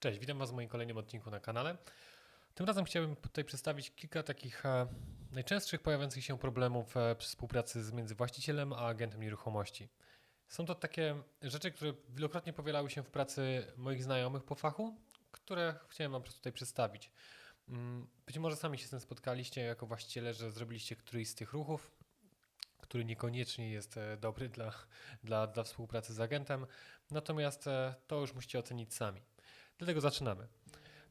Cześć, witam Was w moim kolejnym odcinku na kanale. Tym razem chciałbym tutaj przedstawić kilka takich e, najczęstszych pojawiających się problemów e, przy współpracy między właścicielem a agentem nieruchomości. Są to takie rzeczy, które wielokrotnie powielały się w pracy moich znajomych po fachu, które chciałem Wam tutaj przedstawić. Mm, Być może sami się z tym spotkaliście jako właściciele, że zrobiliście któryś z tych ruchów, który niekoniecznie jest e, dobry dla, dla, dla współpracy z agentem, natomiast to już musicie ocenić sami. Dlatego zaczynamy.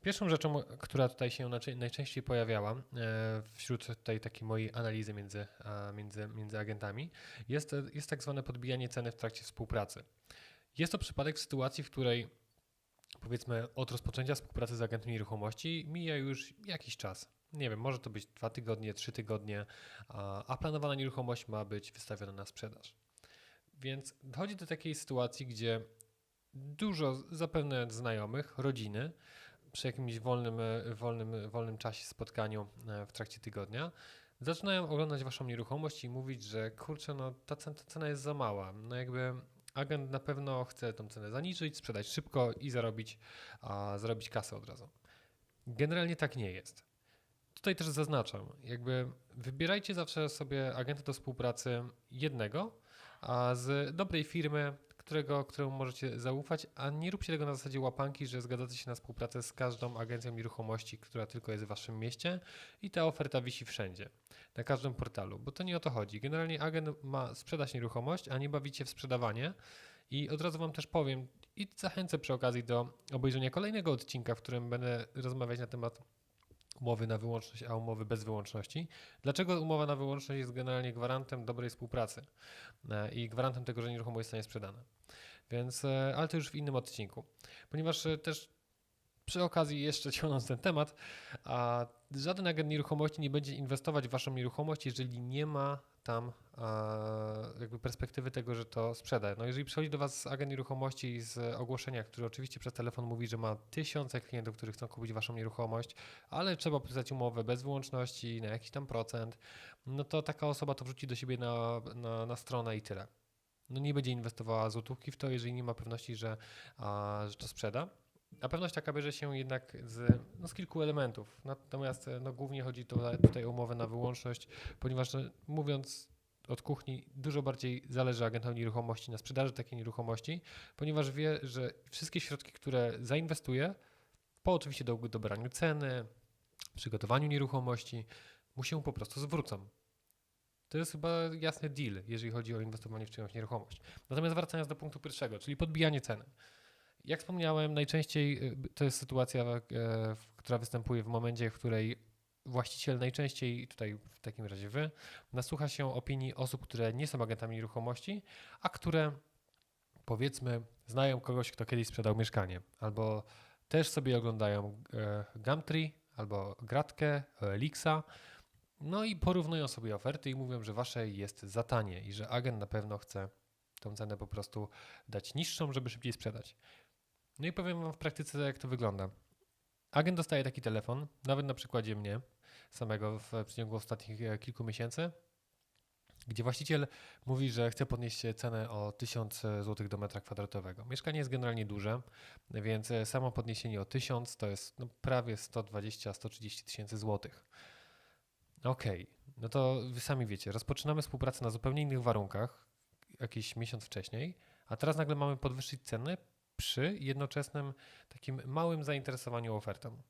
Pierwszą rzeczą, która tutaj się najczęściej pojawiała e, wśród tej takiej mojej analizy między, między, między agentami, jest, jest tak zwane podbijanie ceny w trakcie współpracy. Jest to przypadek w sytuacji, w której powiedzmy od rozpoczęcia współpracy z agentem nieruchomości mija już jakiś czas. Nie wiem, może to być dwa tygodnie, trzy tygodnie, a planowana nieruchomość ma być wystawiona na sprzedaż. Więc dochodzi do takiej sytuacji, gdzie dużo zapewne znajomych, rodziny, przy jakimś wolnym, e, wolnym, wolnym czasie, spotkaniu e, w trakcie tygodnia, zaczynają oglądać waszą nieruchomość i mówić, że kurczę, no ta cena, ta cena jest za mała. No jakby agent na pewno chce tą cenę zaniżyć, sprzedać szybko i zarobić, a, zarobić kasę od razu. Generalnie tak nie jest. Tutaj też zaznaczam, jakby wybierajcie zawsze sobie agenta do współpracy jednego, a z dobrej firmy, którego, któremu możecie zaufać, a nie róbcie tego na zasadzie łapanki, że zgadzacie się na współpracę z każdą agencją nieruchomości, która tylko jest w waszym mieście i ta oferta wisi wszędzie, na każdym portalu, bo to nie o to chodzi. Generalnie agent ma sprzedać nieruchomość, a nie bawić się w sprzedawanie i od razu wam też powiem i zachęcę przy okazji do obejrzenia kolejnego odcinka, w którym będę rozmawiać na temat umowy na wyłączność, a umowy bez wyłączności. Dlaczego umowa na wyłączność jest generalnie gwarantem dobrej współpracy e, i gwarantem tego, że nieruchomość zostanie sprzedana. Więc, e, ale to już w innym odcinku. Ponieważ e, też przy okazji jeszcze ciągnąc ten temat, a żaden agent nieruchomości nie będzie inwestować w waszą nieruchomość, jeżeli nie ma tam jakby perspektywy tego, że to sprzeda. No jeżeli przychodzi do was agent nieruchomości z ogłoszenia, który oczywiście przez telefon mówi, że ma tysiące klientów, którzy chcą kupić waszą nieruchomość, ale trzeba podpisać umowę bez wyłączności na jakiś tam procent, no to taka osoba to wrzuci do siebie na, na, na stronę i tyle. No nie będzie inwestowała złotówki w to, jeżeli nie ma pewności, że, a, że to sprzeda. A pewność taka bierze się jednak z, no, z kilku elementów. Natomiast no, głównie chodzi tu, tutaj o umowę na wyłączność, ponieważ no, mówiąc od kuchni, dużo bardziej zależy agentom nieruchomości na sprzedaży takiej nieruchomości, ponieważ wie, że wszystkie środki, które zainwestuje, po oczywiście do, dobraniu ceny, przygotowaniu nieruchomości, mu się po prostu zwrócą. To jest chyba jasny deal, jeżeli chodzi o inwestowanie w czyjąś nieruchomość. Natomiast wracając do punktu pierwszego, czyli podbijanie ceny. Jak wspomniałem, najczęściej y, to jest sytuacja, e, która występuje w momencie, w której właściciel najczęściej, tutaj w takim razie wy, nasłucha się opinii osób, które nie są agentami nieruchomości, a które powiedzmy znają kogoś, kto kiedyś sprzedał mieszkanie, albo też sobie oglądają e, Gumtree, albo Gratkę, Elixa, no i porównują sobie oferty i mówią, że wasze jest za tanie i że agent na pewno chce tą cenę po prostu dać niższą, żeby szybciej sprzedać. No i powiem Wam w praktyce, jak to wygląda. Agent dostaje taki telefon, nawet na przykładzie mnie, samego w przeciągu ostatnich e, kilku miesięcy, gdzie właściciel mówi, że chce podnieść cenę o 1000 zł do metra kwadratowego. Mieszkanie jest generalnie duże, więc samo podniesienie o 1000 to jest no, prawie 120-130 tysięcy złotych. Okej, no to Wy sami wiecie, rozpoczynamy współpracę na zupełnie innych warunkach, jakiś miesiąc wcześniej, a teraz nagle mamy podwyższyć ceny przy jednoczesnym takim małym zainteresowaniu ofertą.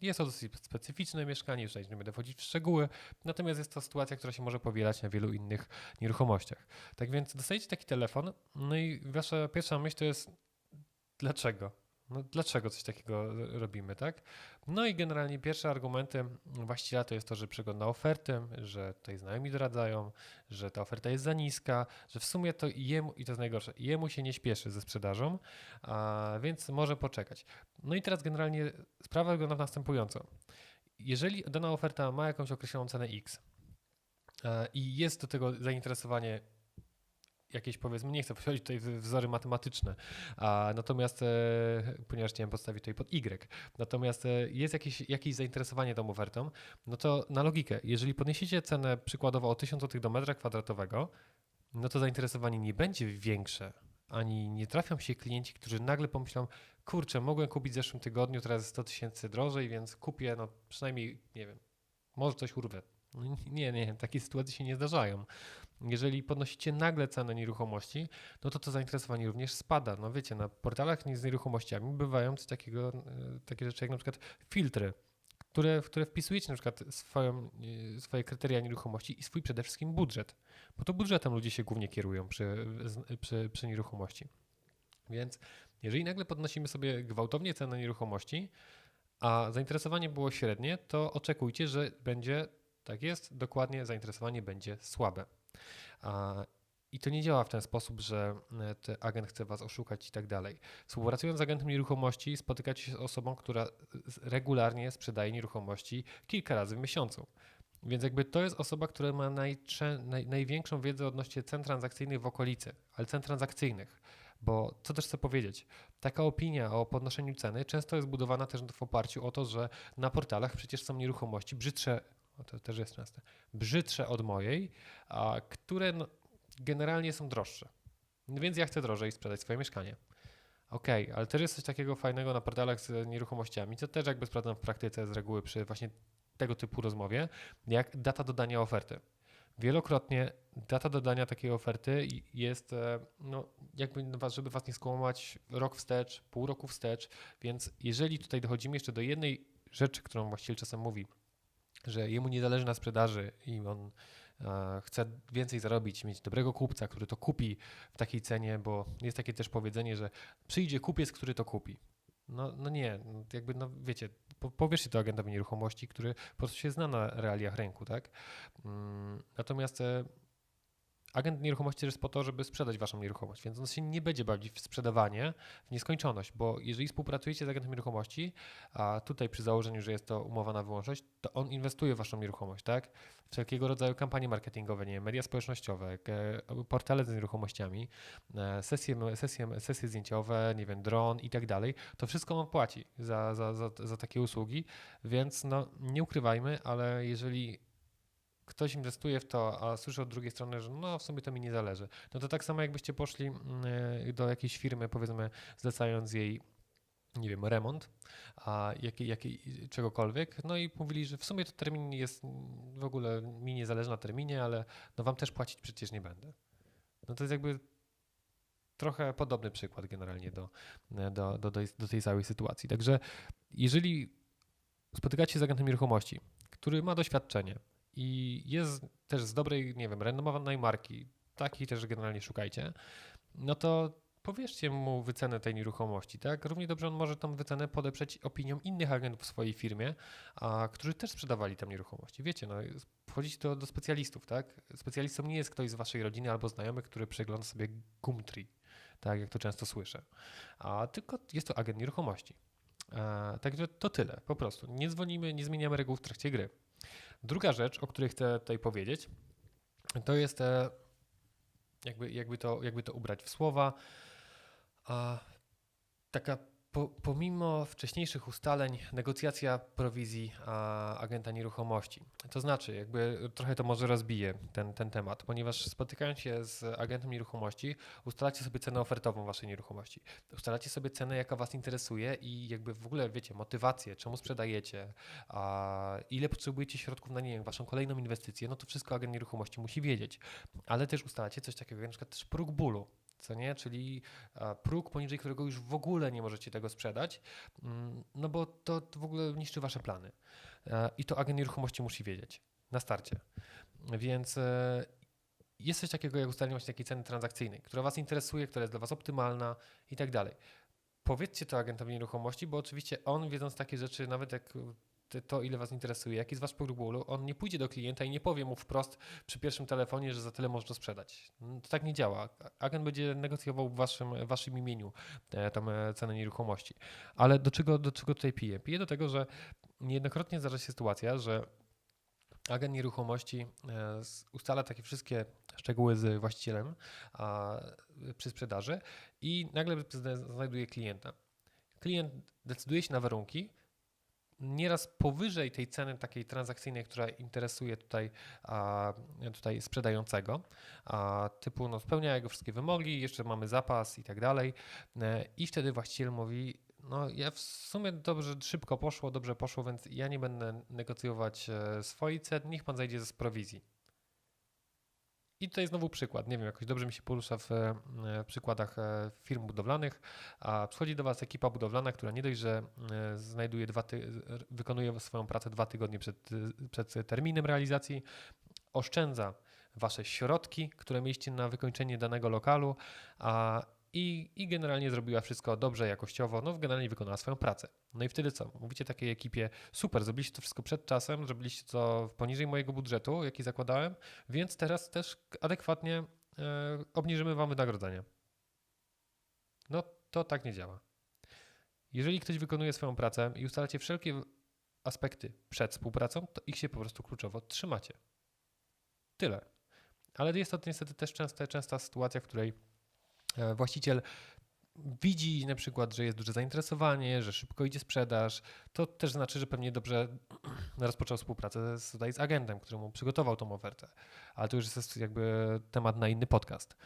Jest to dosyć specyficzne mieszkanie, już nie będę wchodzić w szczegóły, natomiast jest to sytuacja, która się może powielać na wielu innych nieruchomościach. Tak więc dostajecie taki telefon, no i wasza pierwsza myśl to jest dlaczego? No dlaczego coś takiego robimy, tak? No i generalnie pierwsze argumenty właściciela to jest to, że przegląda oferty, że tutaj znajomi doradzają, że ta oferta jest za niska, że w sumie to jemu, i to jest najgorsze, jemu się nie śpieszy ze sprzedażą, a, więc może poczekać. No i teraz generalnie sprawa wygląda następująco. Jeżeli dana oferta ma jakąś określoną cenę X e, i jest do tego zainteresowanie jakieś powiedzmy, nie chcę wchodzić tutaj w wzory matematyczne, a, natomiast, e, ponieważ chciałem postawić tutaj pod Y, natomiast e, jest jakieś, jakieś zainteresowanie tą ofertą, no to na logikę, jeżeli podniesiecie cenę przykładowo o 1000 zł do metra kwadratowego, no to zainteresowanie nie będzie większe, ani nie trafią się klienci, którzy nagle pomyślą, kurczę, mogłem kupić w zeszłym tygodniu, teraz jest 100 tysięcy drożej, więc kupię, no przynajmniej, nie wiem, może coś urwę. No nie, nie, takie sytuacje się nie zdarzają. Jeżeli podnosicie nagle cenę nieruchomości, no to to zainteresowanie również spada. No wiecie, na portalach z nieruchomościami bywają coś takiego, e, takie rzeczy jak na przykład filtry, które, w które wpisujecie na przykład swoją, e, swoje kryteria nieruchomości i swój przede wszystkim budżet, bo to budżetem ludzie się głównie kierują przy, przy, przy nieruchomości. Więc jeżeli nagle podnosimy sobie gwałtownie cenę nieruchomości, a zainteresowanie było średnie, to oczekujcie, że będzie, tak jest, dokładnie zainteresowanie będzie słabe. I to nie działa w ten sposób, że e, agent chce was oszukać i tak dalej. Współpracując z agentem nieruchomości, spotykacie się z osobą, która regularnie sprzedaje nieruchomości kilka razy w miesiącu. Więc jakby to jest osoba, która ma naj, największą wiedzę odnośnie cen transakcyjnych w okolicy, ale cen transakcyjnych. Bo co też chcę powiedzieć, taka opinia o podnoszeniu ceny często jest budowana też w oparciu o to, że na portalach przecież są nieruchomości brzydsze to też jest częste, brzydsze od mojej, a które no, generalnie są droższe. Więc ja chcę drożej sprzedać swoje mieszkanie. Okej, okay, ale też jest coś takiego fajnego na portalach z nieruchomościami, co też jakby sprawdzam w praktyce z reguły przy właśnie tego typu rozmowie, jak data dodania oferty. Wielokrotnie data dodania takiej oferty jest, e, no, jakby, żeby was nie skłamać, rok wstecz, pół roku wstecz, więc jeżeli tutaj dochodzimy jeszcze do jednej rzeczy, którą właściciel czasem mówi, że jemu nie zależy na sprzedaży i on e, chce więcej zarobić, mieć dobrego kupca, który to kupi w takiej cenie, bo jest takie też powiedzenie, że przyjdzie kupiec, który to kupi. No, no nie, jakby, no wiecie, po, powierzcie to agentowi nieruchomości, który po prostu się zna na realiach rynku, tak? Mm, natomiast e, agent nieruchomości jest po to, żeby sprzedać waszą nieruchomość, więc on się nie będzie bawić w sprzedawanie w nieskończoność, bo jeżeli współpracujecie z agentem nieruchomości, a tutaj przy założeniu, że jest to umowa na wyłączność, to on inwestuje w waszą nieruchomość, tak? Wszelkiego rodzaju kampanie marketingowe, nie media społecznościowe, portale z nieruchomościami, e, sesje, sesje, sesje zdjęciowe, nie wiem, dron i tak dalej, to wszystko on płaci za, za, za, za takie usługi, więc no nie ukrywajmy, ale jeżeli ktoś inwestuje w to, a słyszę od drugiej strony, że no w sumie to mi nie zależy, no to tak samo jakbyście poszli mm, e, do jakiejś firmy, powiedzmy, zlecając jej nie wiem, remont, a jakiej, jakiej, czegokolwiek, no i mówili, że w sumie to termin jest w ogóle mi nie zależy na terminie, ale no wam też płacić przecież nie będę. No to jest jakby trochę podobny przykład generalnie do, do, do, do tej całej sytuacji. Także jeżeli spotykacie się z agentem nieruchomości, który ma doświadczenie, i jest też z dobrej, nie wiem, renomowanej marki, takiej też generalnie szukajcie, no to powierzcie mu wycenę tej nieruchomości, tak? Równie dobrze on może tą wycenę podeprzeć opinią innych agentów w swojej firmie, a, którzy też sprzedawali tam nieruchomości. Wiecie, no, wchodzicie do, do specjalistów, tak? Specjalistą nie jest ktoś z waszej rodziny albo znajomy, który przegląda sobie Gumtree, tak jak to często słyszę, a tylko jest to agent nieruchomości. A, także to tyle, po prostu. Nie dzwonimy, nie zmieniamy reguł w trakcie gry. Druga rzecz, o której chcę tutaj powiedzieć, to jest e, jakby, jakby, to, jakby to ubrać w słowa. Taka po, pomimo wcześniejszych ustaleń, negocjacja prowizji a, agenta nieruchomości. To znaczy, jakby trochę to może rozbije ten, ten temat, ponieważ spotykając się z agentem nieruchomości, ustalacie sobie cenę ofertową waszej nieruchomości. Ustalacie sobie cenę, jaka was interesuje i jakby w ogóle wiecie, motywację, czemu sprzedajecie, a, ile potrzebujecie środków na nie wiem, waszą kolejną inwestycję, no to wszystko agent nieruchomości musi wiedzieć. Ale też ustalacie coś takiego, jak na przykład też próg bólu co nie? Czyli próg, poniżej którego już w ogóle nie możecie tego sprzedać, mm, no bo to w ogóle niszczy wasze plany. I to agent nieruchomości musi wiedzieć na starcie. Więc e, jest coś takiego jak ustalenie właśnie takiej ceny transakcyjnej, która was interesuje, która jest dla was optymalna i tak dalej. Powiedzcie to agentowi nieruchomości, bo oczywiście on wiedząc takie rzeczy, nawet jak to, ile Was interesuje, jaki jest Wasz próg bólu, on nie pójdzie do klienta i nie powie mu wprost przy pierwszym telefonie, że za tyle można sprzedać. No, to tak nie działa. Agent będzie negocjował w Waszym, waszym imieniu e, tam e, cenę nieruchomości. Ale do czego, do czego tutaj piję? Piję do tego, że niejednokrotnie zdarza się sytuacja, że agent nieruchomości e, ustala takie wszystkie szczegóły z właścicielem a, przy sprzedaży i nagle znajduje klienta. Klient decyduje się na warunki, nieraz powyżej tej ceny takiej transakcyjnej, która interesuje tutaj, tutaj sprzedającego, typu no, spełnia jego wszystkie wymogi, jeszcze mamy zapas i tak dalej. E, I wtedy właściciel mówi, no ja w sumie dobrze, szybko poszło, dobrze poszło, więc ja nie będę negocjować e, swojej ceny, niech pan zejdzie z prowizji. I tutaj znowu przykład. Nie wiem, jakoś dobrze mi się porusza w, e, w przykładach e, firm budowlanych. A przychodzi do Was ekipa budowlana, która nie dość, że e, znajduje dwa ty- wykonuje swoją pracę dwa tygodnie przed, przed terminem realizacji, oszczędza Wasze środki, które mieliście na wykończenie danego lokalu, a i, i generalnie zrobiła wszystko dobrze, jakościowo, no generalnie wykonała swoją pracę. No i wtedy co? Mówicie takiej ekipie, super, zrobiliście to wszystko przed czasem, zrobiliście to poniżej mojego budżetu, jaki zakładałem, więc teraz też adekwatnie e, obniżymy wam wynagrodzenie. No to tak nie działa. Jeżeli ktoś wykonuje swoją pracę i ustalacie wszelkie aspekty przed współpracą, to ich się po prostu kluczowo trzymacie. Tyle. Ale jest to niestety też częsta, częsta sytuacja, w której E, właściciel widzi na przykład, że jest duże zainteresowanie, że szybko idzie sprzedaż, to też znaczy, że pewnie dobrze rozpoczął współpracę z, tutaj z agentem, który mu przygotował tą ofertę. Ale to już jest jakby temat na inny podcast.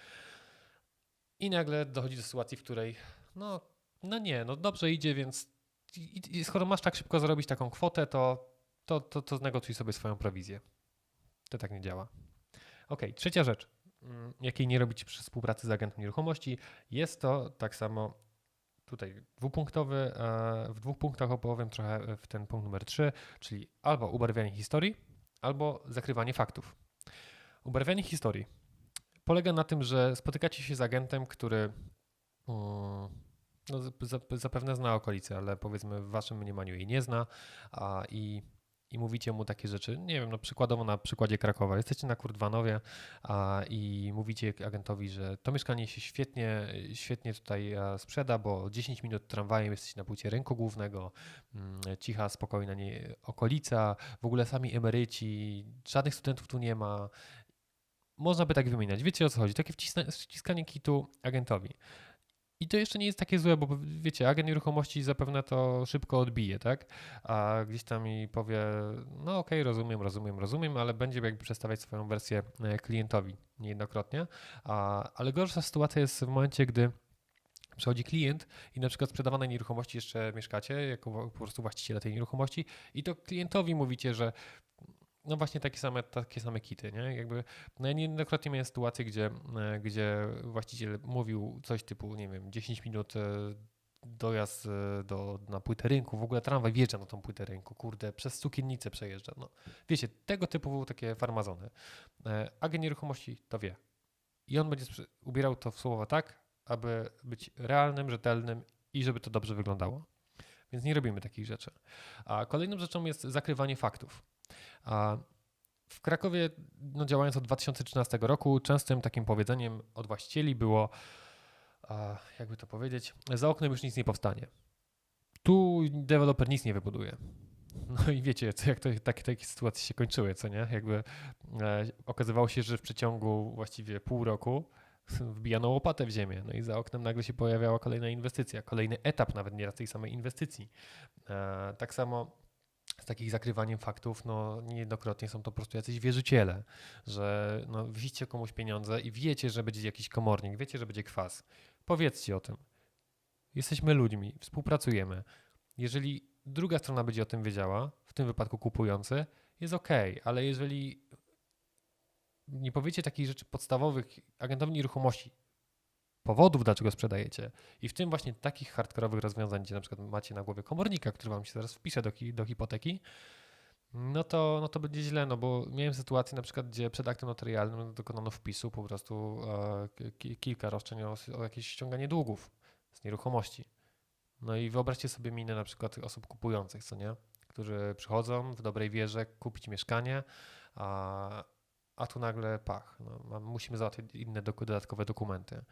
I nagle dochodzi do sytuacji, w której no, no nie, no dobrze idzie, więc i, i skoro masz tak szybko zarobić taką kwotę, to, to, to, to znegocjuj sobie swoją prowizję. To tak nie działa. Ok, trzecia rzecz. Mm, jakiej nie robić przy współpracy z agentem nieruchomości. Jest to tak samo tutaj dwupunktowy, e, w dwóch punktach opowiem trochę w ten punkt numer 3, czyli albo ubarwianie historii, albo zakrywanie faktów. Ubarwianie historii polega na tym, że spotykacie się z agentem, który mm, no, zapewne zna okolice, ale powiedzmy w waszym mniemaniu jej nie zna a, i i mówicie mu takie rzeczy, nie wiem, no przykładowo na przykładzie Krakowa, jesteście na Kurdwanowie a, i mówicie agentowi, że to mieszkanie się świetnie, świetnie tutaj sprzeda, bo 10 minut tramwajem jesteście na płycie rynku głównego, mm, cicha, spokojna nie, okolica, w ogóle sami emeryci, żadnych studentów tu nie ma. Można by tak wymieniać. Wiecie o co chodzi? Takie wciskanie kitu agentowi. I to jeszcze nie jest takie złe, bo wiecie, agent nieruchomości zapewne to szybko odbije, tak? A gdzieś tam mi powie, no okej, okay, rozumiem, rozumiem, rozumiem, ale będzie jakby przedstawiać swoją wersję e, klientowi niejednokrotnie. A, ale gorsza sytuacja jest w momencie, gdy Przychodzi klient i na przykład sprzedawanej nieruchomości jeszcze mieszkacie, jako po prostu właściciele tej nieruchomości, i to klientowi mówicie, że no właśnie takie same, takie same kity, nie? Jakby, no ja niejednokrotnie miałem sytuację, gdzie, e, gdzie właściciel mówił coś typu, nie wiem, 10 minut e, dojazd e, do, na płytę rynku, w ogóle tramwaj wjeżdża na tą płytę rynku, kurde, przez cukiernicę przejeżdża. No, wiecie, tego typu takie farmazony. Agent nieruchomości to wie. I on będzie ubierał to w słowa tak, aby być realnym, rzetelnym i żeby to dobrze wyglądało. Więc nie robimy takich rzeczy. A kolejną rzeczą jest zakrywanie faktów. A w Krakowie, no działając od 2013 roku, częstym takim powiedzeniem od właścicieli było, jakby to powiedzieć, za oknem już nic nie powstanie. Tu deweloper nic nie wybuduje. No i wiecie, co, jak to, takie, takie sytuacje się kończyły, co nie? Jakby e, okazywało się, że w przeciągu właściwie pół roku wbijano łopatę w ziemię, no i za oknem nagle się pojawiała kolejna inwestycja, kolejny etap nawet nieraz tej samej inwestycji. E, tak samo z takich zakrywaniem faktów, no niejednokrotnie są to po prostu jacyś wierzyciele, że no, wzicie komuś pieniądze i wiecie, że będzie jakiś komornik, wiecie, że będzie kwas. Powiedzcie o tym. Jesteśmy ludźmi, współpracujemy. Jeżeli druga strona będzie o tym wiedziała, w tym wypadku kupujący, jest ok, ale jeżeli nie powiecie takich rzeczy podstawowych agentowi nieruchomości, powodów, dlaczego sprzedajecie. I w tym właśnie takich hardkorowych rozwiązań, gdzie na przykład macie na głowie komornika, który wam się zaraz wpisze do, do hipoteki, no to, no to będzie źle, no bo miałem sytuację na przykład, gdzie przed aktem notarialnym dokonano wpisu po prostu e, kilka roszczeń o, o jakieś ściąganie długów z nieruchomości. No i wyobraźcie sobie minę na przykład osób kupujących, co nie? Którzy przychodzą w dobrej wierze kupić mieszkanie, a, a tu nagle pach, no, musimy załatwić inne dodatkowe dokumenty.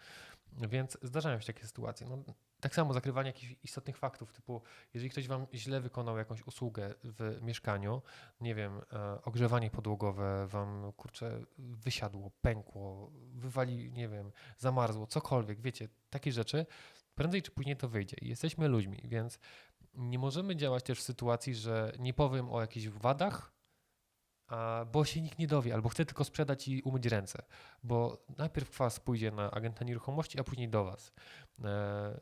Więc zdarzają się takie sytuacje. No, tak samo zakrywanie jakichś istotnych faktów, typu jeżeli ktoś wam źle wykonał jakąś usługę w mieszkaniu, nie wiem, e, ogrzewanie podłogowe wam kurczę wysiadło, pękło, wywali, nie wiem, zamarzło, cokolwiek, wiecie, takie rzeczy, prędzej czy później to wyjdzie. Jesteśmy ludźmi, więc nie możemy działać też w sytuacji, że nie powiem o jakichś wadach, bo się nikt nie dowie, albo chcę tylko sprzedać i umyć ręce, bo najpierw was pójdzie na agenta nieruchomości, a później do was. E,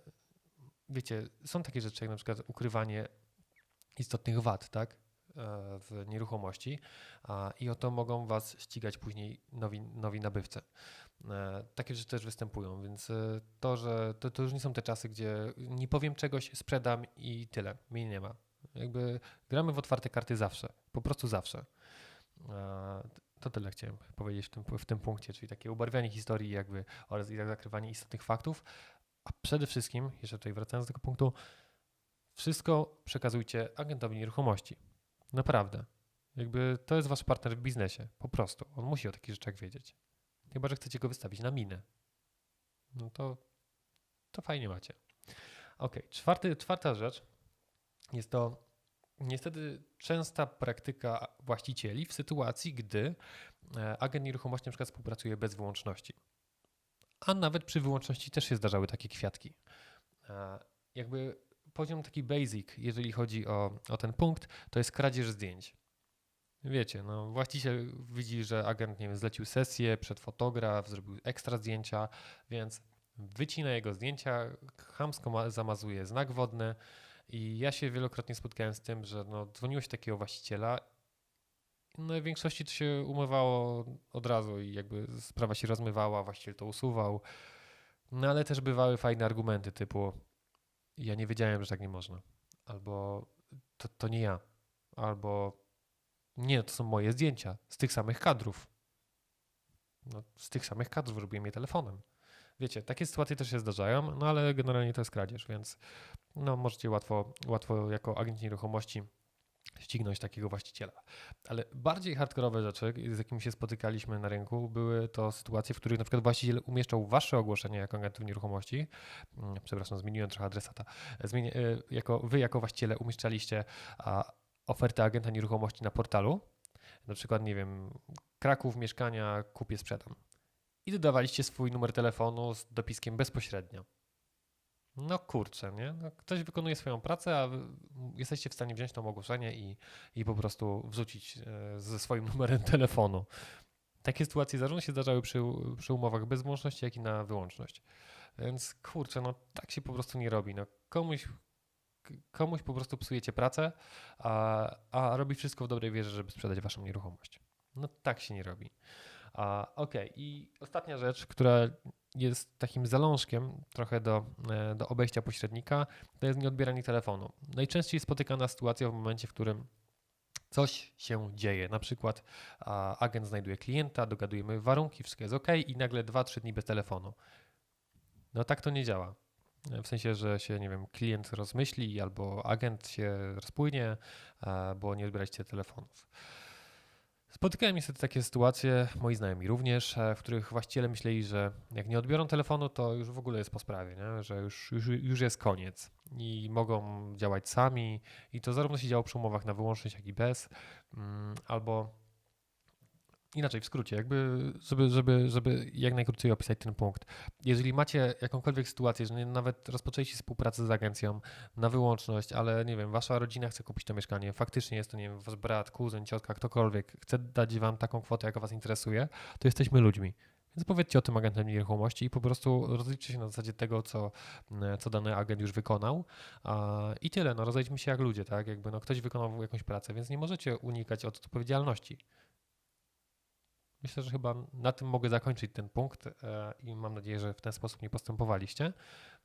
wiecie, są takie rzeczy jak na przykład ukrywanie istotnych wad, tak? E, w nieruchomości i o to mogą Was ścigać później nowi, nowi nabywcy. E, takie rzeczy też występują, więc to, że to, to już nie są te czasy, gdzie nie powiem czegoś, sprzedam i tyle, mnie nie ma. Jakby gramy w otwarte karty zawsze, po prostu zawsze. To tyle chciałem powiedzieć w tym, w tym punkcie, czyli takie ubarwianie historii jakby oraz zakrywanie istotnych faktów, a przede wszystkim, jeszcze tutaj wracając do tego punktu, wszystko przekazujcie agentowi nieruchomości. Naprawdę. Jakby to jest wasz partner w biznesie. Po prostu. On musi o takich rzeczach wiedzieć. Chyba, że chcecie go wystawić na minę. No to, to fajnie macie. Ok, Czwarty, czwarta rzecz jest to niestety częsta praktyka właścicieli w sytuacji, gdy e, agent nieruchomości na przykład współpracuje bez wyłączności. A nawet przy wyłączności też się zdarzały takie kwiatki. E, jakby poziom taki basic, jeżeli chodzi o, o ten punkt, to jest kradzież zdjęć. Wiecie, no właściciel widzi, że agent, nie wiem, zlecił sesję przed fotograf, zrobił ekstra zdjęcia, więc wycina jego zdjęcia, chamsko zamazuje znak wodny i ja się wielokrotnie spotkałem z tym, że no, dzwoniło się takiego właściciela no w większości to się umywało od razu i jakby sprawa się rozmywała, właściciel to usuwał. No ale też bywały fajne argumenty typu ja nie wiedziałem, że tak nie można. Albo to, to nie ja. Albo nie, to są moje zdjęcia z tych samych kadrów. No, z tych samych kadrów robiłem je telefonem. Wiecie, takie sytuacje też się zdarzają, no ale generalnie to jest kradzież, więc no, możecie łatwo, łatwo jako agent nieruchomości ścignąć takiego właściciela. Ale bardziej hardkorowe rzeczy, z jakimi się spotykaliśmy na rynku, były to sytuacje, w których na przykład właściciel umieszczał wasze ogłoszenie jako agentów nieruchomości. Mm, przepraszam, zmieniłem trochę adresata. Zmieni, y, jako, wy jako właściciele umieszczaliście ofertę agenta nieruchomości na portalu. Na przykład, nie wiem, Kraków, mieszkania, kupię, sprzedam. I dodawaliście swój numer telefonu z dopiskiem bezpośrednio. No kurczę, nie? No, ktoś wykonuje swoją pracę, a jesteście w stanie wziąć to ogłoszenie i, i po prostu wrzucić e, ze swoim numerem telefonu. Takie sytuacje zarówno się zdarzały przy, przy umowach bez jak i na wyłączność. Więc kurczę, no tak się po prostu nie robi. No, komuś, komuś po prostu psujecie pracę, a, a robi wszystko w dobrej wierze, żeby sprzedać waszą nieruchomość. No tak się nie robi. Okay. i ostatnia rzecz, która jest takim zalążkiem trochę do, e, do obejścia pośrednika, to jest nieodbieranie telefonu. Najczęściej spotykana sytuacja w momencie, w którym coś się dzieje. Na przykład agent znajduje klienta, dogadujemy warunki, wszystko jest ok i nagle 2-3 dni bez telefonu. No tak to nie działa. W sensie, że się, nie wiem, klient rozmyśli albo agent się rozpłynie, bo nie odbieraliście telefonów. Spotykałem niestety takie sytuacje, moi znajomi również, e, w których właściciele myśleli, że jak nie odbiorą telefonu, to już w ogóle jest po sprawie, nie? że już, już, już jest koniec i mogą działać sami. I to zarówno się działo przy umowach na wyłączność, jak i bez, mm, albo inaczej, w skrócie, jakby, żeby, żeby, żeby jak najkrócej opisać ten punkt. Jeżeli macie jakąkolwiek sytuację, że nawet rozpoczęliście współpracę z agencją na wyłączność, ale nie wiem, wasza rodzina chce kupić to mieszkanie, faktycznie jest to, nie wiem, wasz brat, kuzyn, ciotka, ktokolwiek chce dać wam taką kwotę, jaka was interesuje, to jesteśmy ludźmi. Więc powiedzcie o tym agentem nieruchomości i po prostu rozliczcie się na zasadzie tego, co, co dany agent już wykonał. I tyle, no rozejdźmy się jak ludzie, tak? Jakby no, ktoś wykonał jakąś pracę, więc nie możecie unikać od odpowiedzialności. Myślę, że chyba na tym mogę zakończyć ten punkt e, i mam nadzieję, że w ten sposób nie postępowaliście.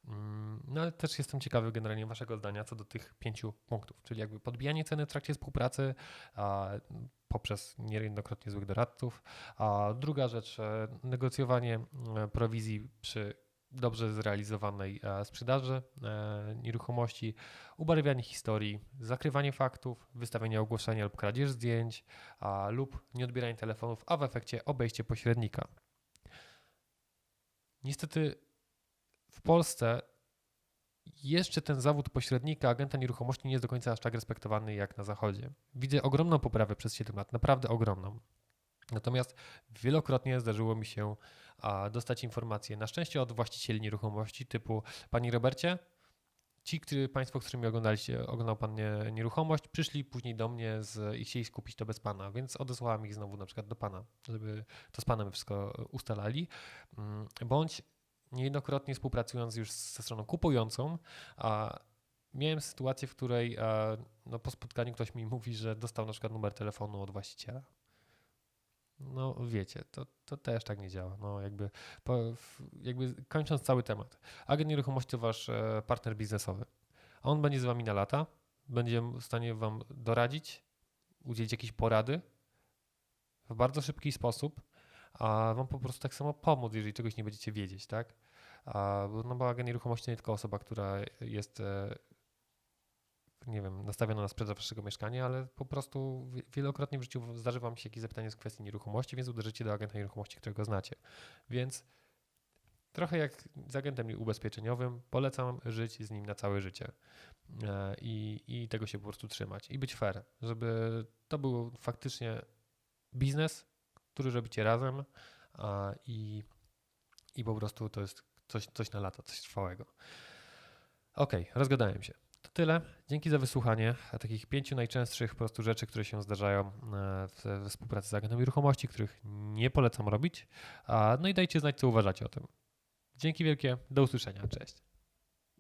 Mm, no ale też jestem ciekawy generalnie Waszego zdania co do tych pięciu punktów, czyli jakby podbijanie ceny w trakcie współpracy poprzez niejednokrotnie złych doradców. A druga rzecz, e, negocjowanie e, prowizji przy dobrze zrealizowanej e, sprzedaży e, nieruchomości, ubarwianie historii, zakrywanie faktów, wystawienie ogłoszenia lub kradzież zdjęć lub nieodbieranie telefonów, a w efekcie obejście pośrednika. Niestety w Polsce jeszcze ten zawód pośrednika, agenta nieruchomości nie jest do końca aż tak respektowany jak na Zachodzie. Widzę ogromną poprawę przez 7 lat, naprawdę ogromną. Natomiast wielokrotnie zdarzyło mi się dostać informacje, na szczęście od właścicieli nieruchomości typu Pani Robercie, ci, którzy, Państwo, którymi oglądaliście, oglądał Pan nie, nieruchomość, przyszli później do mnie z, i chcieli skupić to bez Pana, więc odesłałem ich znowu na przykład do Pana, żeby to z Panem wszystko ustalali, Mm, bądź niejednokrotnie współpracując już ze stroną kupującą, a miałem sytuację, w której e, no, po spotkaniu ktoś mi mówi, że dostał na przykład numer telefonu od właściciela. No wiecie, to, to też tak nie działa. No jakby, po, jakby kończąc cały temat. Agent nieruchomości to wasz e, partner biznesowy. On będzie z wami na lata, będzie w stanie wam doradzić, udzielić jakiejś porady w bardzo szybki sposób, a wam po prostu tak samo pomóc, jeżeli czegoś nie będziecie wiedzieć, tak? A, no bo agent nieruchomości to nie tylko osoba, która jest e, nie wiem, nastawiona na sprzedaż waszego mieszkania, ale po prostu wi- wielokrotnie w życiu zdarzy wam się jakieś zapytanie z kwestii nieruchomości, więc uderzycie do agenta nieruchomości, którego znacie. Więc trochę jak z agentem ubezpieczeniowym, polecam żyć z nim na całe życie E, i, i tego się po prostu trzymać i być fair, żeby to był faktycznie biznes, który robicie razem i, i po prostu to jest coś, coś na lata, coś trwałego. Okej, rozgadałem się. Tyle. Dzięki za wysłuchanie takich pięciu najczęstszych po prostu rzeczy, które się zdarzają e, we współpracy z agentem nieruchomości, których nie polecam robić. No i dajcie znać, co uważacie o tym. Dzięki wielkie, do usłyszenia, cześć.